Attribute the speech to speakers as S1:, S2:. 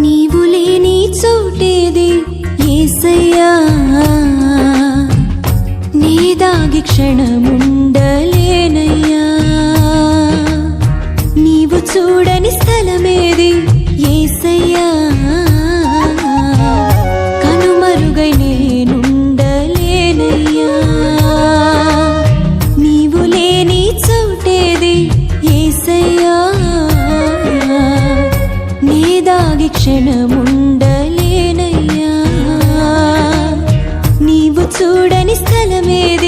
S1: నీవు లేని చోటేది ఏసయ్యా. నీ దాగి క్షణముండలేనయ్యా. నీవు చూడని స్థలమేది నీ క్షణముండలేనయ్యా. నీవు చూడని స్థలమేది